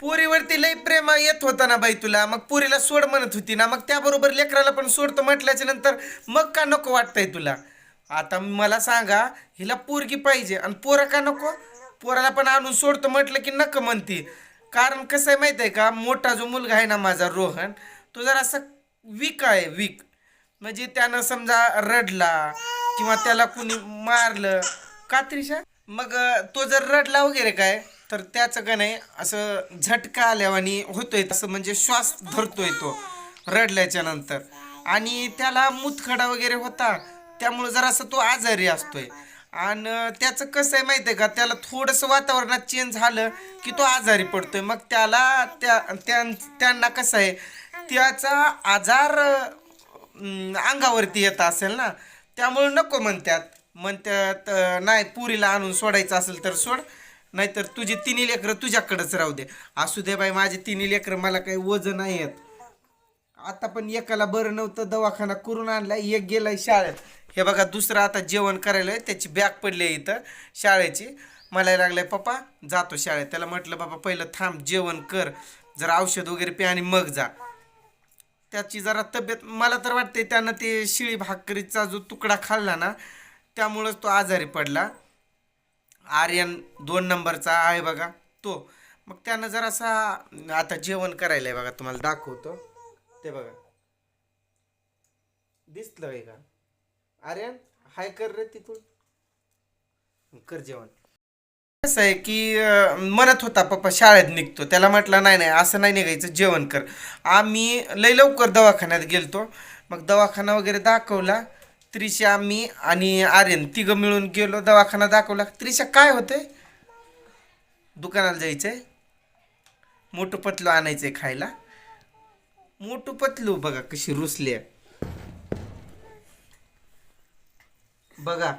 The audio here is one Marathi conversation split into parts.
पुरीवरती लई प्रेम येत होता ना बाई तुला. मग पुरीला सोड म्हणत होती ना. मग त्याबरोबर लेकराला पण सोडतो म्हटल्याच्या नंतर मग का नको वाटतंय तुला? आता मला सांगा हिला पोरगी पाहिजे आणि पोरं का नको? पोराला पण आणून सोडतो म्हटलं की नको म्हणती. कारण कसं आहे माहीत आहे का? मोठा जो मुलगा आहे ना माझा रोहन तो जरा असं वीक आहे वीक म्हणजे त्यानं समजा रडला किंवा त्याला कुणी मारलं. कात्रीशा मग तो जर रडला वगैरे काय तर त्याचं का नाही असं झटका आल्यावानी होतोय तसं म्हणजे श्वास धरतोय तो रडल्याच्या नंतर. आणि त्याला मुतखडा वगैरे होता त्यामुळं जरासं तो आजारी असतोय. आणि त्याचं कसं आहे माहिती आहे का त्याला थोडंसं वातावरणात चेंज झालं की तो आजारी पडतोय. मग त्याला त्या त्यां- त्यांना कसं आहे त्याचा आजार अंगावरती येत असेल ना त्यामुळं नको म्हणतात. म्हणतात नाही पुरीला आणून सोडायचं असेल तर सोड. नाहीतर तुझी तिन्ही लेकरं तुझ्याकडंच राहू दे. असू दे बाई माझे तिन्ही लेकरं मला काही वजन नाही आहेत. आता पण एकाला बरं नव्हतं दवाखाना करून आणला एक गेलाय शाळेत. हे बघा दुसरं आता जेवण करायला आहे, त्याची बॅग पडली आहे इथं शाळेची. मला लागलंय पप्पा जातो शाळेत. त्याला म्हटलं बाबा पहिलं थांब जेवण कर. जरा औषध वगैरे पे आणि मग जा. त्याची जरा तब्येत मला तर वाटते त्यानं ते शिळी भाकरीचा जो तुकडा खाल्ला ना त्यामुळंच तो आजारी पडला. आर्यन दोन नंबरचा आहे बघा तो. मग त्यानं जरासा आता जेवण करायला आहे बघा तुम्हाला दाखवतो. ते बघा. दिसलं का? आर्यन हाय कर रे तिथून. कर जेवण. कसं आहे की म्हणत होता पप्पा शाळेत निघतो. त्याला म्हटलं नाही नाही असं नाही निघायचं जेवण कर. आम्ही लय लवकर दवाखान्यात गेलतो. मग दवाखाना वगैरे दाखवला. त्रिशा मी आणि आर्यन तिघं मिळून गेलो दवाखाना दाखवला. त्रिशा काय होते? दुकानाला जायचंय. मोठं पतलू आणायचंय खायला. मोठं पतलू बघा कशी रुसली आहे. बघा.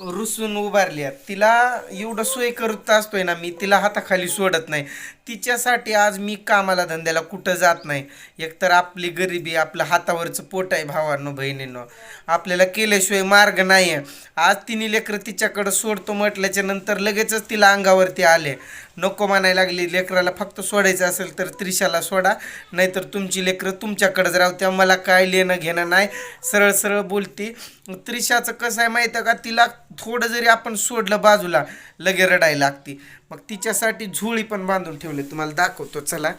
रुसून उभारली आहे. तिला एवढं सोय करत असतोय ना मी तिला हाताखाली सोडत नाही. तिच्यासाठी आज मी कामाला धंद्याला कुठं जात नाही. एकतर आपली गरिबी आपलं हातावरचं पोट आहे भावांनो बहिणींनो. आपल्याला केल्याशिवाय मार्ग नाही आहे आज तिने लेकरं तिच्याकडं सोडतो म्हटल्याच्या नंतर लगेचच तिला अंगावरती आले. नको म्हणायला लागली लेकराला फक्त सोडायचं असेल तर त्रिशाला सोडा नाहीतर तुमची लेकरं तुमच्याकडंच राहत्या मला काय लेणं घेणं नाही. सरळ सरळ बोलती त्रिशाचं कसं आहे माहीत आहे का? तिला थोडं जरी आपण सोडलं बाजूला लगे रडायला लागती. मग तिच्यासाठी झोळी पण बांधून ठेवली तुम्हाला दाखवतो. चला.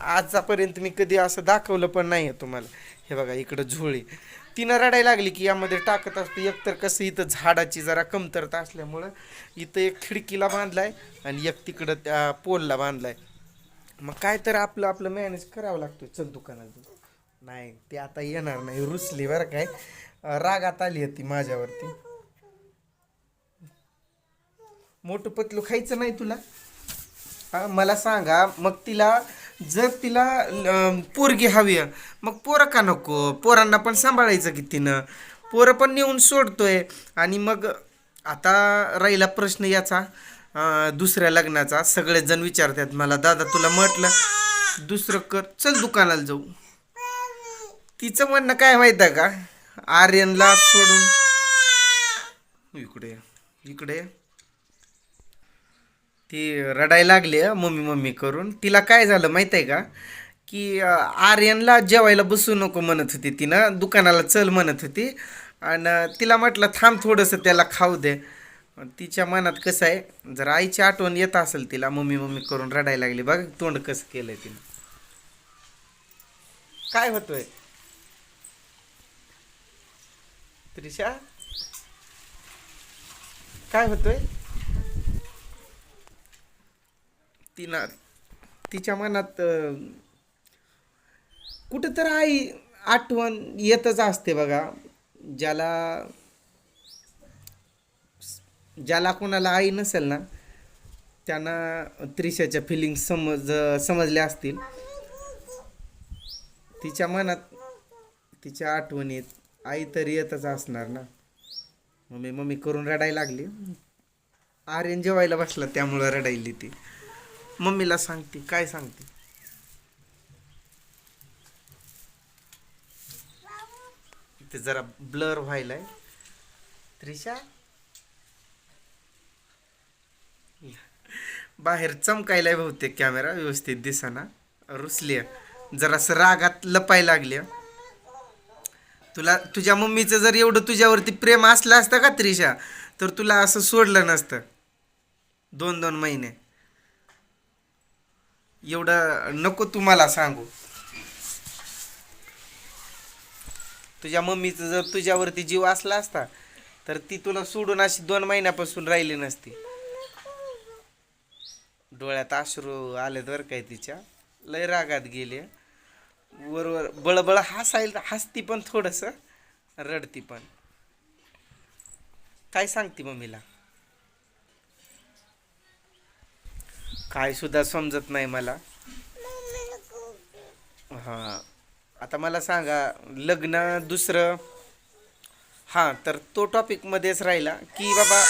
आजपर्यंत मी कधी असं दाखवलं पण नाही आहे तुम्हाला. हे बघा इकडं झोळी. तिनं रडायला लागली की यामध्ये टाकत असते. एकतर कसं इथं झाडाची जरा कमतरता असल्यामुळं इथं एक खिडकीला बांधलाय आणि एक तिकडं त्या पोलला बांधलाय. मग काय तर आपलं आपलं मॅनेज करावं लागतं चल दुकानात नाही ते आता येणार नाही. रुसली बरं काय. रागात आली होती माझ्यावरती. मोठं पतलू खायचं नाही तुला? हा मला सांगा मग तिला जर तिला पोरगी हवी आहे, मग पोरं का नको? पोरांना पण सांभाळायचं की तिनं. पोरं पण नेऊन सोडतोय. आणि मग आता राहिला प्रश्न याचा दुसऱ्या लग्नाचा. सगळेजण विचारतात मला दादा तुला म्हटलं दुसरं कर चल दुकानाला जाऊ. तिचं म्हणणं काय माहीत आहे का? आर्यनला सोडून इकडे इकडे ती रडायला लागली मम्मी मम्मी करून. तिला काय झालं माहीत आहे का की आर्यनला जेवायला बसू नको म्हणत होती तिनं दुकानाला चल म्हणत होती. आणि तिला म्हटलं थांब थोडंसं त्याला खाऊ दे. तिच्या मनात कसं आहे जर आईची आठवण येत असेल तिला मम्मी मम्मी करून रडायला लागली. बघ तोंड कसं केलंय तिनं. काय होतोय? त्रिशा? काय होतोय? तिला तिच्या मनात कुठं तर आई आठवण येतच असते बघा. ज्याला ज्याला कोणाला आई नसेल ना त्यांना त्रिशाच्या फिलिंग समज समजल्या असतील. तिच्या मनात तिच्या आठवणीत आई तर येतच असणार ना. मम्मी मम्मी करून रडायला लागली. आर्यन जेवायला बसला त्यामुळं रडायली ती. मम्मीला सांगते काय सांगते? ते जरा ब्लर व्हायलाय. त्रिशा? बाहेर चमकायला बहुतेक कॅमेरा व्यवस्थित दिसाना. रुसली जरास रागात लपाय लागली तुला तुझ्या मम्मीचं जर एवढं तुझ्यावरती प्रेम असलं असतं का त्रिशा? तर तुला असं सोडलं नसतं. दोन दोन महिने. एवढं नको तुम्हाला सांगू. तुझ्या मम्मीचं जर तुझ्यावरती जीव असला असता तर ती तुला सोडून अशी दोन महिन्यापासून राहिली नसती. डोळ्यात अश्रू आले तर काय तिच्या. लय रागात गेले. वरवर बळबळ हसायला हसती पण थोडस रडती पण. काय सांगते मम्मीला? काय सुद्धा समजत नाही मला. हा. आता मला सांगा लग्न दुसरं? हां तर तो टॉपिकमध्येच राहिला की बाबा